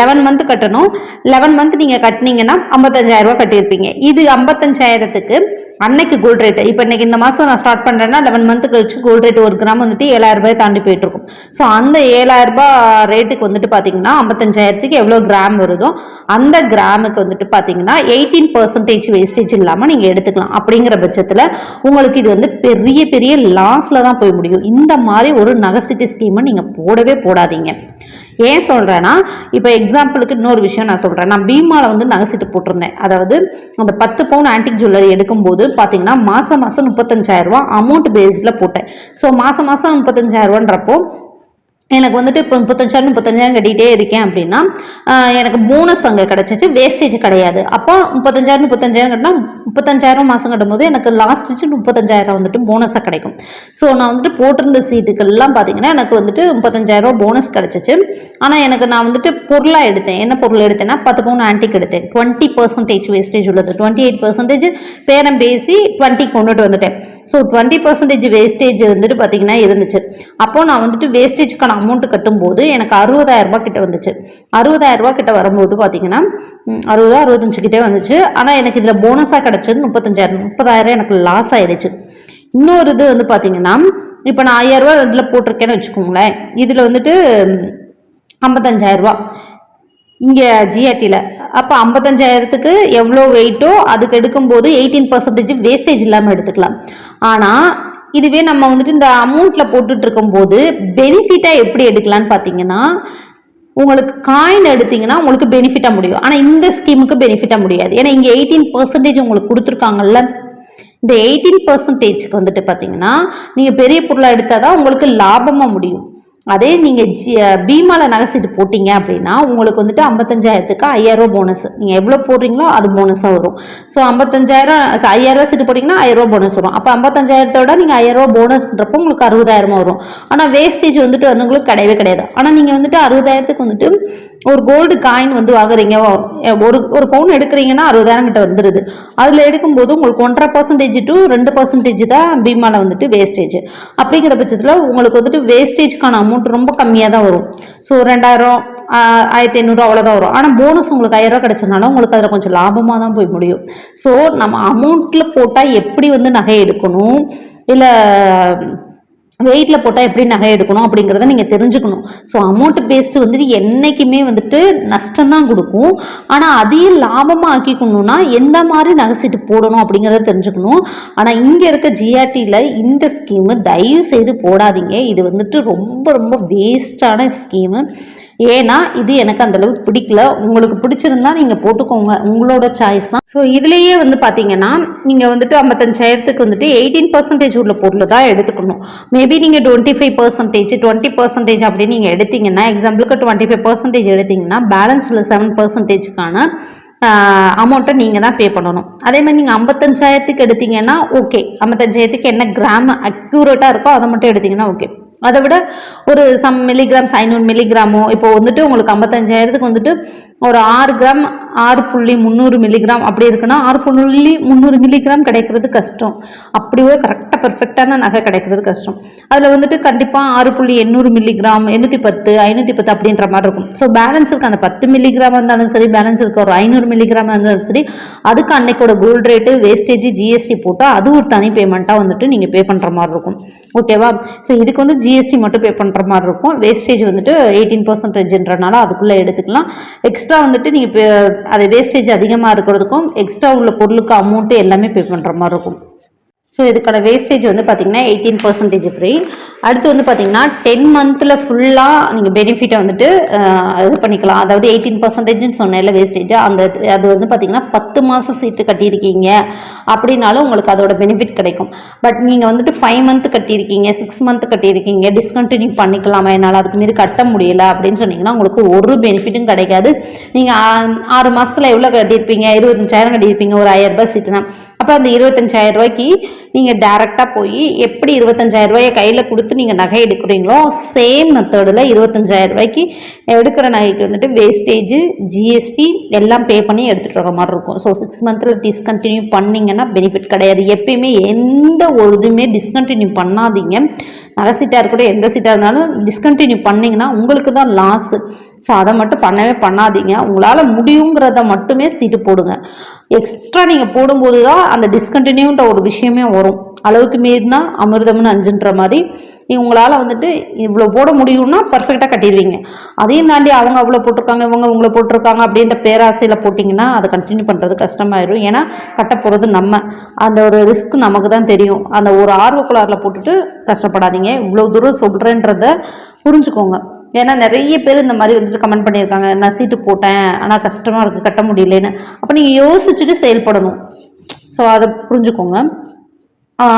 லெவன் மந்த் கட்டணும். லெவன் மந்த் நீங்கள் கட்டினீங்கன்னா ஐம்பத்தஞ்சாயிரரூபா கட்டியிருப்பீங்க. இது ஐம்பத்தஞ்சாயிரத்துக்கு அன்னைக்கு கோல்ட் ரேட் இப்போ இன்னைக்கு இந்த மாதம் நான் ஸ்டார்ட் பண்ணுறேன்னா லெவன் மந்த் கழிச்சு கோல்ட் ரேட் ஒரு கிராம் வந்துட்டு ஏழாயிரம் ரூபாய் தாண்டி போயிட்டு இருக்கும் ஸோ அந்த ஏழாயிரம் ரூபாய் ரேட்டுக்கு வந்துட்டு பார்த்தீங்கன்னா ஐம்பத்தஞ்சாயிரத்துக்கு எவ்வளோ கிராம் வருதோ அந்த கிராமுக்கு வந்துட்டு பார்த்தீங்கன்னா எயிட்டீன் பர்சன்டேஜ் வேஸ்டேஜ் இல்லாமல் நீங்கள் எடுத்துக்கலாம். அப்படிங்கிற பட்சத்தில் உங்களுக்கு இது வந்து பெரிய பெரிய லாஸில் தான் போய் முடியும். இந்த மாதிரி ஒரு நகை ஸ்கீமை நீங்கள் போடவே போடாதீங்க. ஏன் சொல்கிறேன்னா இப்போ எக்ஸாம்பிளுக்கு இன்னொரு விஷயம் நான் சொல்கிறேன் நான் பீமாவில் வந்து நகைச்சிட்டு போட்டிருந்தேன். அதாவது அந்த பத்து பவுன் ஆன்டிக் ஜுவல்லரி எடுக்கும்போது பார்த்தீங்கன்னா மாதம் மாதம் முப்பத்தஞ்சாயிரம் ரூபா அமௌண்ட் பேஸில் போட்டேன். ஸோ மாதம் மாதம் முப்பத்தஞ்சாயிரரூபான்றப்போ எனக்கு வந்துட்டு இப்போ முப்பத்தஞ்சாயிரம் முப்பத்தஞ்சாயிரம் கட்டிகிட்டே இருக்கேன் அப்படின்னா எனக்கு போனஸ் அங்கே கிடச்சிச்சு. வேஸ்டேஜ் கிடையாது. அப்போ முப்பத்தஞ்சாயிரம் முப்பத்தஞ்சாயிரம் கட்டினா முப்பத்தஞ்சாயிரம் மாதம் கட்டும்போது எனக்கு லாஸ்ட்டு முப்பத்தஞ்சாயிரம் வந்துட்டு போனஸாக கிடைக்கும். ஸோ நான் வந்துட்டு போட்டிருந்த சீட்டுக்கெல்லாம் பார்த்தீங்கன்னா எனக்கு வந்துட்டு முப்பத்தஞ்சாயிரம் போனஸ் கிடச்சிச்சு. ஆனால் எனக்கு நான் வந்துட்டு பொருளாக எடுத்தேன். என்ன பொருள் எடுத்தேன்னா பத்து பவுன் ஆன்டிக் எடுத்தேன். டுவெண்ட்டி பர்சன்டேஜ் வேஸ்டேஜ் உள்ளது. டுவெண்ட்டி எயிட் பர்சன்டேஜ் பேரம் பேசி டுவெண்ட்டி கொண்டுட்டு வந்துட்டேன். ஸோ டுவெண்ட்டி பர்சன்டேஜ் வேஸ்டேஜ் வந்துட்டு பார்த்தீங்கன்னா இருந்துச்சு. அப்போது நான் வந்துட்டு வேஸ்டேஜ்க்கான அமௌண்ட் கட்டும்போது எனக்கு அறுபதாயிரரூபா கிட்ட வந்துச்சு. அறுபதாயிரரூபா கிட்ட வரும்போது பார்த்தீங்கன்னா அறுபதா அறுபத்தஞ்சு கிட்டே வந்துச்சு. ஆனால் எனக்கு இதில் போனஸாக கிடச்சது முப்பத்தஞ்சாயிரம் முப்பதாயிரம் எனக்கு லாஸ் ஆயிடுச்சு இன்னொரு இது வந்து பார்த்தீங்கன்னா இப்போ நான் ஐயாயிரரூபா இதில் போட்டிருக்கேன்னு வச்சுக்கோங்களேன். இதில் வந்துட்டு ஐம்பத்தஞ்சாயிரரூபா இங்கே ஜிஆர்டியில் அப்போ ஐம்பத்தஞ்சாயிரத்துக்கு எவ்வளோ வெயிட்டோ அதுக்கு எடுக்கும்போது எயிட்டீன் பர்சன்டேஜ் வேஸ்டேஜ் இல்லாமல் எடுத்துக்கலாம். ஆனால் இதுவே நம்ம வந்துட்டு இந்த அமௌண்ட்டில் போட்டுட்டு இருக்கும்போது பெனிஃபிட்டாக எப்படி எடுக்கலாம்னு பார்த்தீங்கன்னா உங்களுக்கு காயின் எடுத்தீங்கன்னா உங்களுக்கு பெனிஃபிட்டாக முடியும். ஆனால் இந்த ஸ்கீமுக்கு பெனிஃபிட்டாக முடியாது. ஏன்னா இங்கே எயிட்டீன் பர்சன்டேஜ் உங்களுக்கு கொடுத்துருக்காங்கல்ல. இந்த எயிட்டீன் பர்சன்டேஜ்க்கு வந்துட்டு பார்த்தீங்கன்னா நீங்கள் பெரிய பொருளாக எடுத்தால் தான் உங்களுக்கு லாபமாக முடியும். அதே நீங்கள் ஜி பீமாவில் நகை சீட்டு போட்டிங்க அப்படின்னா உங்களுக்கு வந்துட்டு ஐம்பத்தஞ்சாயிரத்துக்கு ஐயாயிரம் போனஸ் நீங்கள் எவ்வளோ போடுறீங்களோ அது போனஸாக வரும். ஸோ ஐம்பத்தஞ்சாயிரம் ஐயாயிரம் சீட்டு போட்டிங்கன்னா ஆயிரம் போனஸ் வரும். அப்போ ஐம்பத்தஞ்சாயிரத்தோட நீங்கள் ஆயிரம் போனஸ்ன்றப்போ உங்களுக்கு அறுபதாயிரமா வரும். ஆனால் வேஸ்டேஜ் வந்துட்டு வந்து உங்களுக்கு கிடையவே கிடையாது. ஆனால் நீங்கள் வந்துட்டு அறுபதாயிரத்துக்கு வந்துட்டு ஒரு கோல்டு காயின் வந்து வாங்குறீங்க. ஒரு ஒரு பவுன் எடுக்கிறீங்கன்னா அறுபதாயிரம் கிட்ட வந்துடுது அதில் எடுக்கும்போது உங்களுக்கு ஒன்றரை பர்சன்டேஜ் டு ரெண்டு பர்சன்டேஜ் தான் பீமாவில் வந்துட்டு வேஸ்டேஜ் அப்படிங்கிற பட்சத்தில் உங்களுக்கு வந்துட்டு வேஸ்டேஜ்க்கான அமௌண்ட் ரொம்ப கம்மியாக தான் வரும். ஸோ ரெண்டாயிரம் ஆயிரத்தி ஐநூறு அவ்வளோதான் வரும். ஆனால் போனஸ் உங்களுக்கு ஆயிரம் ரூபாய் உங்களுக்கு அதில் கொஞ்சம் லாபமாக தான் போய் முடியும். ஸோ நம்ம அமௌண்ட்டில் போட்டால் எப்படி வந்து நகை எடுக்கணும்? இல்லை வெயிட்டில் போட்டால் எப்படி நகை எடுக்கணும் அப்படிங்கிறத நீங்கள் தெரிஞ்சுக்கணும். ஸோ அமௌண்ட் பேஸ்டு வந்துட்டு என்றைக்குமே வந்துட்டு நஷ்டம் தான் கொடுக்கும். ஆனால் அதையும் லாபமாக ஆக்கிக்கணும்னா எந்த மாதிரி நகை சீட்டு போடணும் அப்படிங்கிறத தெரிஞ்சுக்கணும். ஆனால் இங்கே இருக்க ஜிஆர்டியில் இந்த ஸ்கீமு தயவு செய்து போடாதீங்க. இது வந்துட்டு ரொம்ப ரொம்ப வேஸ்டான ஸ்கீமு ஏன்னா இது எனக்கு அந்த அளவுக்கு பிடிக்கல. உங்களுக்கு பிடிச்சிருந்தா நீங்கள் போட்டுக்கோங்க. உங்களோட சாய்ஸ் தான். ஸோ இதுலேயே வந்து பார்த்தீங்கன்னா நீங்கள் வந்துட்டு ஐம்பத்தஞ்சாயிரத்துக்கு வந்துட்டு எயிட்டீன் பர்சன்டேஜ் உள்ள பொருள் தான் எடுத்துக்கணும். மேபி நீங்கள் twenty five percentage twenty percentage அப்படின்னு நீங்கள் எடுத்தீங்கன்னா எக்ஸாம்பிளுக்கு டுவெண்ட்டி ஃபைவ் பர்சன்டேஜ் எடுத்தீங்கன்னா பேலன்ஸ் உள்ள செவன் பர்சன்டேஜ்க்கான அமௌண்ட்டை நீங்கள் தான் பே பண்ணணும். அதே மாதிரி நீங்கள் ஐம்பத்தஞ்சாயிரத்துக்கு எடுத்தீங்கன்னா ஓகே ஐம்பத்தஞ்சாயிரத்துக்கு என்ன கிராம் அக்யூரேட்டாக இருக்கோ அதை மட்டும் எடுத்தீங்கன்னா ஓகே அதை விட ஒரு சம் மில்லிகிராம்ஸ் ஐநூறு மில்லிகிராமோ இப்போ வந்துட்டு உங்களுக்கு ஐம்பத்தஞ்சாயிரத்துக்கு வந்துட்டு ஒரு ஆறு கிராம் ஆறு புள்ளி முந்நூறு மில்லிகிராம் அப்படி இருக்குன்னா ஆறு புள்ளி முந்நூறு மில்லிகிராம் கிடைக்கிறது கஷ்டம். அப்படியே கரெக்டாக பர்ஃபெக்டான நகை கிடைக்கிறது கஷ்டம். அதில் வந்துட்டு கண்டிப்பாக ஆறு புள்ளி எண்ணூறு மில்லிகிராம் எண்ணூற்றி பத்து ஐநூற்றி பத்து அப்படின்ற மாதிரி இருக்கும். ஸோ பேலன்ஸ் இருக்கு அந்த பத்து மில்லிகிராம் இருந்தாலும் சரி பேலன்ஸ் இருக்க ஒரு ஐநூறு மில்லிகிராம் இருந்தாலும் சரி அதுக்கு அன்னைக்கோட கோல்டு ரேட்டு வேஸ்டேஜ் ஜிஎஸ்டி போட்டால் அது ஒரு தனி பேமெண்ட்டாக வந்துட்டு நீங்கள் பே பண்ணுற மாதிரி இருக்கும். ஓகேவா ஸோ இதுக்கு வந்து ஜிஎஸ்டி மட்டும் பே பண்ணுற மாதிரி இருக்கும். வேஸ்டேஜ் வந்துட்டு எயிட்டீன் பர்சன்டேஜ்ன்றனால அதுக்குள்ளே எடுத்துக்கலாம். எக்ஸ்ட்ரா வந்துட்டு நீங்கள் அது வேஸ்டேஜ் அதிகமாக இருக்கிறதுக்கும் எக்ஸ்ட்ரா உள்ள பொருளுக்கு அமௌண்ட்டு எல்லாமே பே பண்ணுற மாதிரி இருக்கும். ஸோ இதுக்கான வேஸ்டேஜ் வந்து பார்த்தீங்கன்னா எயிட்டீன் பர்சன்டேஜ் ஃப்ரீ அடுத்து வந்து பார்த்தீங்கன்னா டென் மந்த்தில் ஃபுல்லாக நீங்கள் பெனிஃபிட்டை வந்துட்டு இது பண்ணிக்கலாம். அதாவது எயிட்டீன் பர்சன்டேஜ்னு சொன்னேன்ல வேஸ்டேஜ் அந்த அது வந்து பார்த்தீங்கன்னா பத்து மாதம் சீட்டு கட்டியிருக்கீங்க. அப்படின்னாலும் உங்களுக்கு அதோட பெனிஃபிட் கிடைக்கும். பட் நீங்கள் வந்துட்டு ஃபைவ் மந்த் கட்டியிருக்கீங்க சிக்ஸ் மந்த் கட்டியிருக்கீங்க டிஸ்கண்டினியூ பண்ணிக்கலாமா என்னால் அதுக்கு மீறி கட்ட முடியல அப்படின்னு சொன்னீங்கன்னா உங்களுக்கு ஒரு பெனிஃபிட்டும் கிடைக்காது. நீங்கள் ஆறு மாதத்தில் எவ்வளோ கட்டியிருப்பீங்க? இருபத்தஞ்சாயிரம் கட்டியிருப்பீங்க ஒரு ஆயிரம் ரூபாய் சீட்டுனா அப்போ அந்த இருபத்தஞ்சாயிரம் ரூபாய்க்கு நீங்கள் டேரெக்டாக போய் எப்படி இருபத்தஞ்சாயிரம் ரூபாயை கையில் கொடுத்து நீங்கள் நகை எடுக்கிறீங்களோ சேம் மெத்தடில் இருபத்தஞ்சாயிரம் ரூபாய்க்கு எடுக்கிற நகைக்கு வந்துட்டு வேஸ்டேஜ் ஜிஎஸ்டி எல்லாம் பே பண்ணி எடுத்துகிட்டு வர மாதிரி இருக்கும். ஸோ சிக்ஸ் மந்த்தில் டிஸ்கண்டினியூ பண்ணீங்கன்னா பெனிஃபிட் கிடையாது. எப்பயுமே எந்த ஒரு இதுவுமே டிஸ்கண்டினியூ பண்ணாதீங்க. நகை சீட்டாக இருக்கட்டும் எந்த சீட்டாக இருந்தாலும் டிஸ்கண்டினியூ பண்ணிங்கன்னா உங்களுக்கு தான் லாஸு ஸோ அதை மட்டும் பண்ணவே பண்ணாதீங்க. உங்களால் முடியுங்கிறத மட்டுமே சீட்டு போடுங்க. எக்ஸ்ட்ரா நீங்கள் போடும்போது தான் அந்த டிஸ்கண்டினியூன்ற ஒரு விஷயமே வரும். அளவுக்கு மீறினா அமிர்தம்னு அஞ்சுன்ற மாதிரி. நீ உங்களால் வந்துட்டு இவ்வளோ போட முடியும்னா பர்ஃபெக்டாக கட்டிடுவீங்க. அதையும் தாண்டி அவங்க அவ்வளோ போட்டிருக்காங்க இவங்க இவ்வளோ போட்டிருக்காங்க அப்படின்ற பேராசையில் போட்டிங்கன்னா அதை கண்டினியூ பண்ணுறது கஷ்டமாயிடும் ஏன்னா கட்ட போகிறது நம்ம. அந்த ஒரு ரிஸ்க் நமக்கு தான் தெரியும். அந்த ஒரு ஆர்வக்குளாரில் போட்டுட்டு கஷ்டப்படாதீங்க. இவ்வளோ தூரம் சொல்கிறேன்றத புரிஞ்சுக்கோங்க. ஏன்னா நிறைய பேர் இந்த மாதிரி வந்துட்டு கமெண்ட் பண்ணியிருக்காங்க. நான் சீட்டு போட்டேன். ஆனால் கஷ்டமாக இருக்குது கட்ட முடியலன்னு. அப்போ நீங்கள் யோசிச்சுட்டு செயல்படணும். ஸோ அதை புரிஞ்சுக்கோங்க.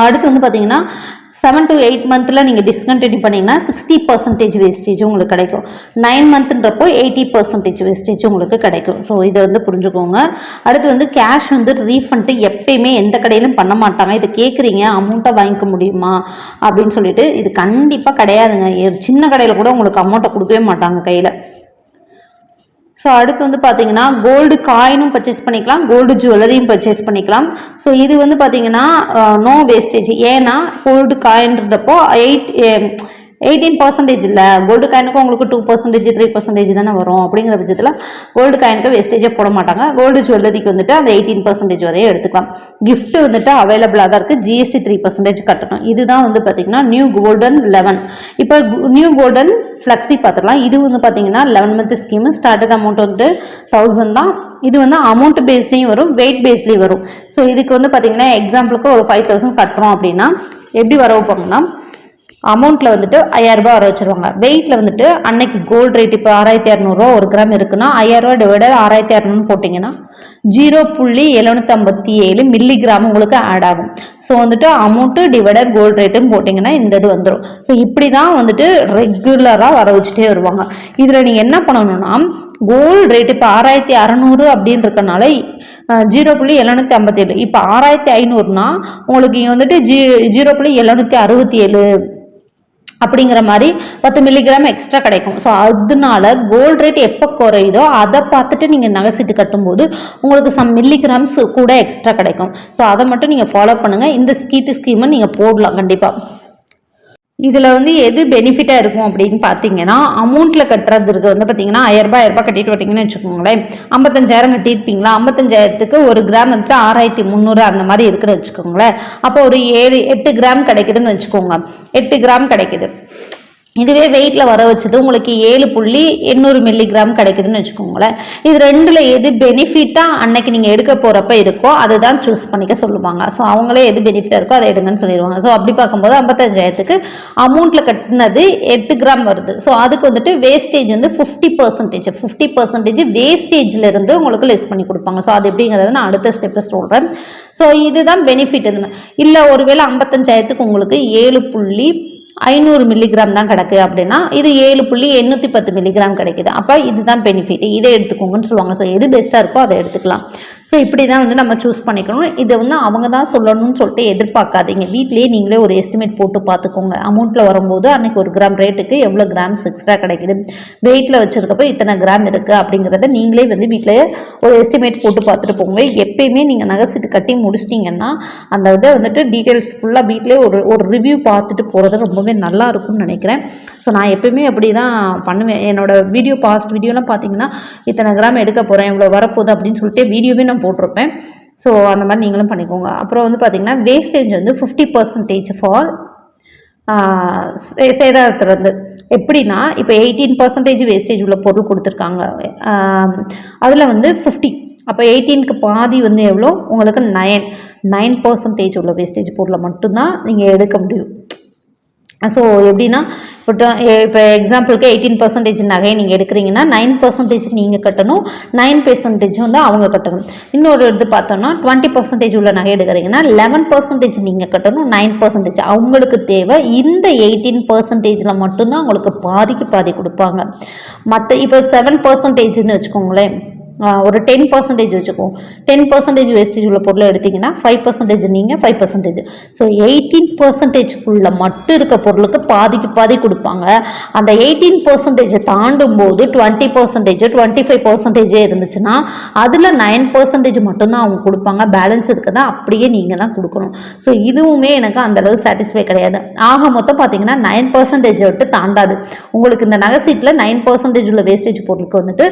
அடுத்து வந்து பார்த்தீங்கன்னா செவன் டு எயிட் மந்த்தில் நீங்கள் டிஸ்கண்டினியூ பண்ணிங்கன்னா சிக்ஸ்டி பர்சன்டேஜ் வேஸ்டேஜ் உங்களுக்கு கிடைக்கும். நைன் மந்த்ன்றப்போ எயிட்டி பர்சன்டேஜ் வேஸ்டேஜ் உங்களுக்கு கிடைக்கும். ஸோ இதை வந்து புரிஞ்சுக்கோங்க. அடுத்து வந்து கேஷ் வந்து ரீஃபண்டு எப்பயுமே எந்த கடையிலும் பண்ண மாட்டாங்க. இதை கேட்குறீங்க அமௌண்ட்டை வாங்கிக்க முடியுமா அப்படின்னு சொல்லிட்டு இது கண்டிப்பாக கிடையாதுங்க. சின்ன கடையில் கூட உங்களுக்கு அமௌண்ட்டை கொடுக்கவே மாட்டாங்க கையில். ஸோ அடுத்து வந்து பார்த்தீங்கன்னா கோல்டு காயினும் பர்ச்சேஸ் பண்ணிக்கலாம் கோல்டு ஜுவல்லரியும் பர்ச்சேஸ் பண்ணிக்கலாம். ஸோ இது வந்து பார்த்தீங்கன்னா நோ uh, வேஸ்டேஜ் ஏன்னா கோல்டு காயின்றப்போ எயிட் எயிட்டீன் பர்சன்டேஜ் இல்லை கோல்டு காயினுக்கு உங்களுக்கு டூ பர்சன்டேஜ் த்ரீ பர்சன்டேஜ் தானே வரும். அப்படிங்கிற பட்சத்தில் கோல்டு காயினுக்கு வேஸ்டேஜே போட மாட்டாங்க. கோல்டு ஜுவல்லரிக்கு வந்துட்டு அந்த எயிட்டீன் பர்சன்டேஜ் வரையும் எடுத்துக்கலாம். கிஃப்ட் வந்துட்டு அவைலபிளாக தான் இருக்குது ஜிஎஸ்டி த்ரீ பர்சன்டேஜ் கட்டணும். இதுதான் வந்து பார்த்தீங்கன்னா நியூ கோல்டன் லெவன் இப்போ நியூ கோல்டன் ஃப்ளெக்ஸி பார்த்துக்கலாம் இது வந்து பார்த்தீங்கன்னா eleven month scheme started amount வந்துட்டு தௌசண்ட் தான். இது வந்து அமௌண்ட் பேஸ்லேயும் வரும். வெயிட் பேஸ்லேயும் வரும். ஸோ இதுக்கு வந்து பார்த்தீங்கன்னா எக்ஸாம்பிளுக்கு ஒரு ஃபைவ் தௌசண்ட் கட்டுறோம் அப்படின்னா எப்படி வர வைப்பாங்கன்னா அமௌண்ட்டில் வந்துட்டு ஐயாயிரரூபா வர வச்சுருவாங்க. வெயிட்டில் வந்துட்டு அன்னைக்கு கோல்டு ரேட் இப்போ ஆறாயிரத்தி இரநூறுவா ஒரு கிராம் இருக்குன்னா ஐயாயிரரூவா டிவைடர் ஆறாயிரத்தி இரநூறுன்னு போட்டிங்கன்னா ஜீரோ புள்ளி எழுநூற்றம்பத்தி ஏழு மில்லிகிராம் உங்களுக்கு ஆட் ஆகும். ஸோ வந்துட்டு அமௌண்ட்டு டிவைடர் கோல்டு ரேட்டுன்னு போட்டிங்கன்னா இந்த இது வந்துடும் ஸோ இப்படி தான் வந்துட்டு ரெகுலராக வர வச்சுட்டே வருவாங்க. இதில் நீங்கள் என்ன பண்ணணும்னா கோல்டு ரேட் இப்போ ஆறாயிரத்தி அறநூறு அப்படின்னு இருக்கனால ஜீரோ புள்ளி எழுநூத்தி ஐம்பத்தி ஏழு இப்போ ஆறாயிரத்தி ஐநூறுனா உங்களுக்கு இங்கே வந்துட்டு ஜீ ஜீரோ புள்ளி எழுநூத்தி அறுபத்தி ஏழு அப்படிங்கிற மாதிரி பத்து மில்லிகிராம் எக்ஸ்ட்ரா கிடைக்கும். ஸோ அதனால கோல்டு ரேட் எப்போ குறையுதோ அதை பார்த்துட்டு நீங்கள் நகை சீட்டு கட்டும்போது உங்களுக்கு சம் மில்லிகிராம்ஸ் கூட எக்ஸ்ட்ரா கிடைக்கும். ஸோ அதை மட்டும் நீங்கள் ஃபாலோ பண்ணுங்கள் இந்த ஸ்கீட்டு ஸ்கீமை நீங்கள் போடலாம் கண்டிப்பாக இதில் வந்து எது பெனிஃபிட்டாக இருக்கும் அப்படின்னு பார்த்தீங்கன்னா அமௌண்ட்டில் கட்டுறதுக்கு வந்து பார்த்தீங்கன்னா ஆயிரரூபா ஆயிரரூபா கட்டிட்டு வட்டிங்கன்னு வச்சுக்கோங்களேன். ஐம்பத்தஞ்சாயிரம் கட்டியிருப்பீங்களா? ஐம்பத்தஞ்சாயிரத்துக்கு ஒரு கிராம் வந்து ஆறாயிரத்தி முந்நூறு அந்த மாதிரி இருக்குன்னு வச்சுக்கோங்களேன். அப்போ ஒரு ஏழு எட்டு கிராம் கிடைக்குதுன்னு வச்சுக்கோங்க. எட்டு கிராம் கிடைக்குது. இதுவே வெயிட்டில் வர வச்சது உங்களுக்கு ஏழு புள்ளி எண்ணூறு மில்லிகிராம் கிடைக்குதுன்னு வச்சுக்கோங்களேன். இது ரெண்டில் எது பெனிஃபிட்டாக அன்னைக்கு நீங்கள் எடுக்க போகிறப்ப இருக்கோ அதுதான் சூஸ் பண்ணிக்க சொல்லுவாங்க. ஸோ அவங்களே எது பெனிஃபிட்டாக இருக்கோ அதை எடுங்கன்னு சொல்லிடுவாங்க. ஸோ அப்படி பார்க்கும்போது ஐம்பத்தஞ்சாயிரத்துக்கு அமௌண்ட்டில் கட்டினது எட்டு கிராம் வருது. ஸோ அதுக்கு வந்துட்டு வேஸ்டேஜ் வந்து ஃபிஃப்டி பர்சன்டேஜ் ஃபிஃப்டி பர்சன்டேஜ் வேஸ்டேஜ்லேருந்து உங்களுக்கு லெஸ் பண்ணி கொடுப்பாங்க. ஸோ அது எப்படிங்கிறத நான் அடுத்த ஸ்டெப்பில் சொல்கிறேன் ஸோ இதுதான் பெனிஃபிட் இதுன்னு இல்லை ஒருவேளை ஐம்பத்தஞ்சாயிரத்துக்கு உங்களுக்கு ஏழு புள்ளி ஐநூறு மில்லிகிராம் தான் கிடக்கு அப்படின்னா இது ஏழு புள்ளி எண்ணூற்றி பத்து மில்லிகிராம் கிடைக்குது. அப்போ இதுதான் பெனிஃபிட் இதை எடுத்துக்கோங்கன்னு சொல்லுவாங்க. ஸோ எது பெஸ்ட்டாக இருக்கோ அதை எடுத்துக்கலாம். ஸோ இப்படி தான் வந்து நம்ம சூஸ் பண்ணிக்கணும். இதை வந்து அவங்க தான் சொல்லணும்னு சொல்லிட்டு எதிர்பார்க்காதீங்க. வீட்லேயே நீங்களே ஒரு எஸ்டிமேட் போட்டு பார்த்துக்கோங்க. அமௌண்ட்டில் வரும்போது அன்னைக்கு ஒரு கிராம் ரேட்டுக்கு எவ்வளோ கிராம்ஸ் எக்ஸ்ட்ரா கிடைக்குது? வெயிட்டில் வச்சுருக்கப்போ இத்தனை கிராம் இருக்குது அப்படிங்கிறத நீங்களே வந்து வீட்டிலேயே ஒரு எஸ்டிமேட் போட்டு பார்த்துட்டு போங்க. எப்பயுமே நீங்கள் நகை சீட்டு கட்டி முடிச்சிட்டிங்கன்னா அந்த இதை வந்துட்டு டீட்டெயில்ஸ் ஃபுல்லாக வீட்டிலே ஒரு ஒரு ரிவ்யூ பார்த்துட்டு போகிறது ரொம்பவே நல்லா இருக்கும்னு நினைக்கிறேன். ஸோ நான் எப்பயுமே அப்படி தான் பண்ணுவேன் என்னோடய வீடியோ பாஸ்ட் வீடியோலாம் பார்த்தீங்கன்னா இத்தனை கிராம் எடுக்க போகிறேன் இவ்வளோ வரப்போகுது அப்படின்னு சொல்லிட்டு வீடியோவே நான் போட்டிருப்பேன். ஸோ அந்த மாதிரி நீங்களும் பண்ணிக்கோங்க. அப்புறம் வந்து பார்த்தீங்கன்னா வேஸ்டேஜ் வந்து ஃபிஃப்டி பர்சன்டேஜ் ஃபார் சேதாரத்துலேருந்து. எப்படின்னா இப்போ எயிட்டீன் பர்சன்டேஜ் வேஸ்டேஜ் உள்ள பொருள் கொடுத்துருக்காங்க. அதில் வந்து ஃபிஃப்டி அப்போ எயிட்டீனுக்கு பாதி வந்து எவ்வளோ? உங்களுக்கு நயன் நைன் பர்சன்டேஜ் உள்ள வேஸ்டேஜ் பொருளை மட்டும்தான் நீங்கள் எடுக்க முடியும். ஸோ எப்படின்னா இப்போ இப்போ எக்ஸாம்பிளுக்கு எயிட்டீன் பர்சன்டேஜ் நகையை நீங்கள் எடுக்கிறீங்கன்னா நைன் பர்சன்டேஜ் நீங்கள் கட்டணும். நைன் பர்சன்டேஜ் வந்து அவங்க கட்டணும். இன்னொரு இது பார்த்தோம்னா டுவெண்ட்டி பர்சன்டேஜ் உள்ள நகை எடுக்கிறீங்கன்னா லெவன் பர்சன்டேஜ் நீங்கள் கட்டணும் நைன் பர்சன்டேஜ் அவங்களுக்கு தேவை இந்த எயிட்டீன் பர்சன்டேஜில் மட்டும்தான் அவங்களுக்கு பாதிக்கு பாதி கொடுப்பாங்க. மற்ற இப்போ செவன் பர்சன்டேஜ்னு வச்சுக்கோங்களேன். ஒரு டென் பர்சன்டேஜ் வச்சுக்கோம் டென் பர்சன்டேஜ் வேஸ்டேஜ் உள்ள பொருளை எடுத்திங்கன்னா ஃபைவ் பர்சன்டேஜ் நீங்கள் ஃபைவ் பர்சன்டேஜ் ஸோ எயிட்டீன் பர்சன்டேஜ்க்குள்ள மட்டும் இருக்க பொருளுக்கு பாதிக்கு பாதி கொடுப்பாங்க. அந்த எயிட்டீன் பர்சன்டேஜை தாண்டும் போது டுவெண்ட்டி பர்சன்டேஜ் டுவெண்ட்டி ஃபைவ் பர்சன்டேஜே இருந்துச்சுன்னா அதில் நைன் பர்சன்டேஜ் மட்டும்தான் அவங்க கொடுப்பாங்க. பேலன்ஸ் இருக்குதா அப்படியே நீங்கள் தான் கொடுக்கணும். ஸோ இதுவுமே எனக்கு அந்தளவு சாட்டிஸ்ஃபை கிடையாது. ஆக மொத்தம் பார்த்தீங்கன்னா நைன் பர்சன்டேஜை விட்டு தாண்டாது. உங்களுக்கு இந்த நகை சீட்டில் நைன் பர்சன்டேஜ் உள்ள வேஸ்டேஜ் பொருளுக்கு வந்துட்டு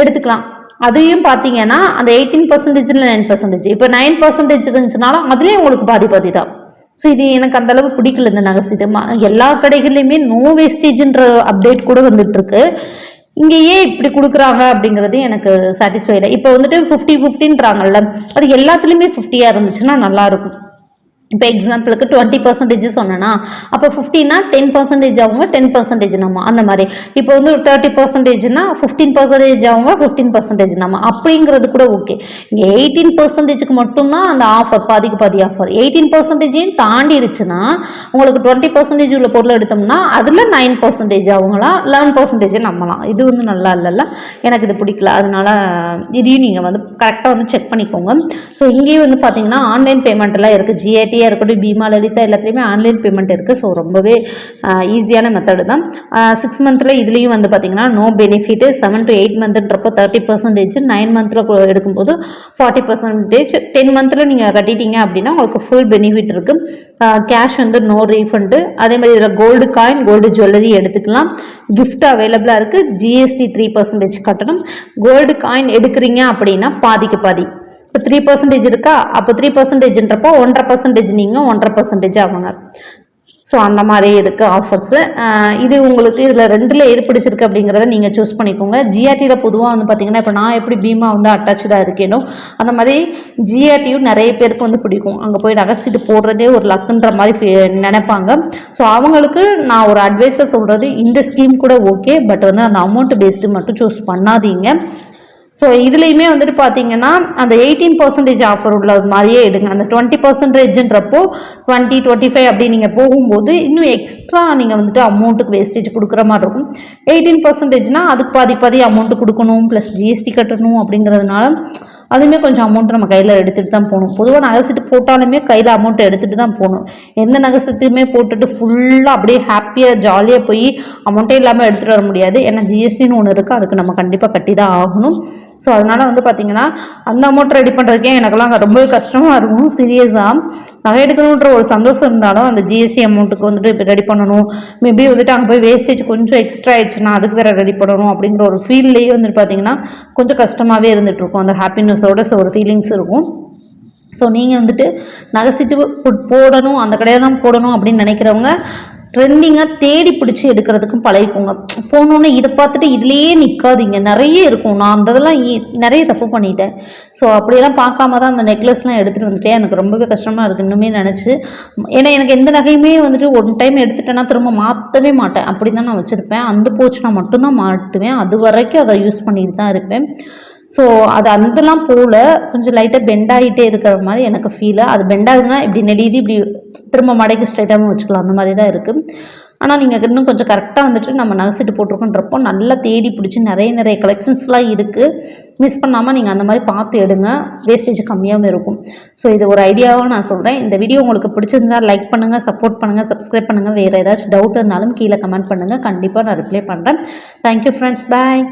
எடுத்துக்கலாம். அதையும் பார்த்தீங்கன்னா அந்த எயிட்டீன் பர்சன்டேஜில் நைன் பர்சன்டேஜ் இப்போ நைன் பர்சன்டேஜ் இருந்துச்சுனாலும் அதுலேயும் உங்களுக்கு பாதி பாதி தான் ஸோ இது எனக்கு அந்த அளவு பிடிக்கல இந்த நகை சீட்டு எல்லா கடைகள்லையுமே நோ வேஸ்டேஜ்ன்ற அப்டேட் கூட வந்துட்டு இருக்கு இங்கே ஏன் இப்படி கொடுக்குறாங்க அப்படிங்கிறது எனக்கு சாட்டிஸ்ஃபைடாக இப்போ வந்துட்டு ஃபிஃப்டி ஃபிஃப்டின்றாங்கல்ல அது எல்லாத்துலேயுமே ஃபிஃப்டியாக இருந்துச்சுன்னா நல்லாயிருக்கும் இப்போ எக்ஸாம்பிளுக்கு டுவெண்ட்டி பர்சன்டேஜ் சொன்னேன்னா அப்போ ஃபிஃப்டின்னா டென் பர்சன்டேஜ் அவங்க டென் பர்சன்டேஜ் நம்ம அந்த மாதிரி. இப்போ வந்து ஒரு தேர்ட்டி பர்சன்டேஜ்னா ஃபிஃப்டீன் பர்சன்டேஜ் அவங்க ஃபிஃப்டீன் பர்சன்டேஜ் நம்ம அப்படிங்கிறது கூட ஓகே இங்கே எயிட்டீன் பர்சன்டேஜுக்கு மட்டும்தான் அந்த ஆஃபர் பாதிக்கு பாதி ஆஃபர் எயிட்டீன் பர்சன்டேஜையும் தாண்டிடுச்சுன்னா உங்களுக்கு டுவெண்ட்டி பர்சன்டேஜ் உள்ள பொருள் எடுத்தோம்னா அதில் நைன் பர்சன்டேஜ் அவங்களாம் லெவன் பர்சன்டேஜ் நம்மலாம். இது வந்து நல்லா இல்லைல்ல. எனக்கு இது பிடிக்கல. அதனால இதையும் நீங்கள் வந்து கரெக்டாக வந்து செக் பண்ணிக்கோங்க. ஸோ இங்கேயும் வந்து பார்த்தீங்கன்னா ஆன்லைன் பேமெண்ட்லாம் இருக்குது ஜிஏடி ஜிபேயாக இருக்கட்டும் பீமா லலிதா எல்லாத்துலேயுமே ஆன்லைன் பேமெண்ட் இருக்குது ஸோ ரொம்பவே ஈஸியான மெத்தடு தான். சிக்ஸ் மந்த்தில் இதுலேயும் வந்து பார்த்திங்கன்னா no benefit seven to eight மந்த்ன்றப்போ thirty percentage nine மந்த்தில் எடுக்கும்போது ஃபார்ட்டி பர்சன்டேஜ் டென் மந்த்தில் நீங்கள் கட்டிட்டீங்க அப்படின்னா உங்களுக்கு ஃபுல் பெனிஃபிட் இருக்குது கேஷ் வந்து நோ ரீஃபண்டு அதே மாதிரி இதில் கோல்டு காயின் கோல்டு ஜுவல்லரி எடுத்துக்கலாம். கிஃப்ட் அவைலபிளாக இருக்குது ஜிஎஸ்டி த்ரீ பர்சன்டேஜ் கட்டணும். கோல்டு காயின் எடுக்கிறீங்க அப்படின்னா பாதிக்கு பாதி. இப்போ த்ரீ பர்சன்டேஜ் இருக்கா? அப்போ த்ரீ பர்சன்டேஜ்ன்றப்போ ஒன்றரை பர்சன்டேஜ் நீங்கள் ஒன்றரை பர்சன்டேஜ் ஆகுங்க. ஸோ அந்த மாதிரி இருக்குது ஆஃபர்ஸு இது உங்களுக்கு இதில் ரெண்டில் எது பிடிச்சிருக்கு அப்படிங்கிறத நீங்கள் சூஸ் பண்ணிக்கோங்க. ஜிஆர்டியில் பொதுவாக வந்து பார்த்தீங்கன்னா இப்போ நான் எப்படி பீமா வந்து அட்டாச்சாக இருக்கேனோ அந்த மாதிரி ஜிஆர்டியும் நிறைய பேருக்கு வந்து பிடிக்கும். அங்கே போய் நகைச்சிட்டு போடுறதே ஒரு லக்குன்ற மாதிரி நினைப்பாங்க. ஸோ அவங்களுக்கு நான் ஒரு அட்வைஸை சொல்கிறது இந்த ஸ்கீம் கூட ஓகே பட் வந்து அந்த அமௌண்ட் பேஸ்டு மட்டும் சூஸ் பண்ணாதீங்க. ஸோ இதுலேயுமே வந்துட்டு பார்த்தீங்கன்னா அந்த எயிட்டீன் பர்சன்டேஜ் ஆஃபர் உள்ள மாதிரியே எடுங்க. அந்த டுவெண்ட்டி பர்சன்டேஜ்ன்றப்போ டுவெண்ட்டி டுவெண்ட்டி ஃபைவ் அப்படி நீங்கள் போகும்போது இன்னும் எக்ஸ்ட்ரா நீங்கள் வந்துட்டு அமௌண்ட்டுக்கு வேஸ்டேஜ் கொடுக்குற மாதிரி இருக்கும். எயிட்டீன் பர்சன்டேஜ்னால் அதுக்கு பாதி பாதி அமௌண்ட்டு கொடுக்கணும் ப்ளஸ் ஜிஎஸ்டி கட்டணும் அப்படிங்கிறதுனால அதுவுமே கொஞ்சம் அமௌண்ட் நம்ம கையில் எடுத்துகிட்டு தான் போகணும். பொதுவாக நகை சீட்டு போட்டாலுமே கையில் அமௌண்ட் எடுத்துகிட்டு தான் போகணும். எந்த நகை போட்டுட்டு ஃபுல்லாக அப்படியே ஹாப்பியாக ஜாலியாக போய் அமௌண்ட்டே இல்லாமல் எடுத்துகிட்டு வர முடியாது. ஏன்னா ஜிஎஸ்டின்னு ஒன்று இருக்குது அதுக்கு நம்ம கண்டிப்பாக கட்டி தான் ஆகணும். ஸோ அதனால் வந்து பார்த்திங்கன்னா அந்த அமௌண்ட் ரெடி பண்ணுறதுக்கே எனக்கெல்லாம் ரொம்பவே கஷ்டமாக இருக்கும். சீரியஸாக நகை எடுக்கணுன்ற ஒரு சந்தோஷம் இருந்தாலும் அந்த ஜிஎஸ்டி அமௌண்ட்டுக்கு வந்துட்டு இப்போ ரெடி பண்ணணும். மேபி வந்துட்டு அங்கே போய் வேஸ்டேஜ் கொஞ்சம் எக்ஸ்ட்ரா ஆயிடுச்சுன்னா அதுக்கு வேறு ரெடி பண்ணணும் அப்படிங்கிற ஒரு ஃபீல்லேயே வந்துட்டு பார்த்தீங்கன்னா கொஞ்சம் கஷ்டமாகவே இருந்துகிட்டு இருக்கும். அந்த ஹாப்பினஸோட ஒரு ஃபீலிங்ஸ் இருக்கும். ஸோ நீங்கள் வந்துட்டு நகை சீட்டு போடணும் அந்த கடையில் தான் போடணும் அப்படின்னு நினைக்கிறவங்க ட்ரெண்டிங்காக தேடி பிடிச்சி எடுக்கிறதுக்கும் பழகிக்கோங்க. போனோன்னே இதை பார்த்துட்டு இதுலேயே நிற்காதீங்க நிறைய இருக்கும். நான் அந்த இதெல்லாம் நிறைய தப்பு பண்ணிட்டேன். ஸோ அப்படியெல்லாம் பார்க்காம தான் அந்த நெக்லஸ்லாம் எடுத்துகிட்டு வந்துட்டேன். எனக்கு ரொம்பவே கஷ்டமாக இருக்குது இன்னுமே நினச்சி. ஏன்னா எனக்கு எந்த நகையுமே வந்துட்டு ஒன் டைம் எடுத்துட்டேன்னா திரும்ப மாற்றவே மாட்டேன். அப்படி தான் நான் வச்சுருப்பேன். அந்த போச்சுனா மட்டும்தான் மாட்டுவேன். அது வரைக்கும் அதை யூஸ் பண்ணிட்டு தான் இருப்பேன். ஸோ அது அதெல்லாம் போல கொஞ்சம் லைட்டாக பெண்ட் ஆகிட்டே இருக்கிற மாதிரி எனக்கு ஃபீல் அது பெண்ட் ஆகுதுன்னா இப்படி நெளியுது இப்படி திரும்ப மடைக்கு ஸ்ட்ரைட்டாகவும் வச்சுக்கலாம். அந்த மாதிரி தான் இருக்குது ஆனால் நீங்கள் இன்னும் கொஞ்சம் கரெக்டாக வந்துட்டு நம்ம நகைச்சிட்டு போட்டிருக்கோன்றப்போ நல்லா தேடி பிடிச்சி நிறைய நிறைய கலெக்ஷன்ஸ்லாம் இருக்குது மிஸ் பண்ணாமல் நீங்கள் அந்த மாதிரி பார்த்து எடுங்க. வேஸ்டேஜ் கம்மியாகவும் இருக்கும். ஸோ இது ஒரு ஐடியாவாக நான் சொல்கிறேன் இந்த வீடியோ உங்களுக்கு பிடிச்சிருந்தா லைக் பண்ணுங்கள் சப்போர்ட் பண்ணுங்கள் சப்ஸ்கிரைப் பண்ணுங்கள் வேறு ஏதாச்சும் டவுட் இருந்தாலும் கீழே கமெண்ட் பண்ணுங்கள் கண்டிப்பாக நான் ரிப்ளை பண்ணுறேன் தேங்க்யூ ஃப்ரெண்ட்ஸ் பாய்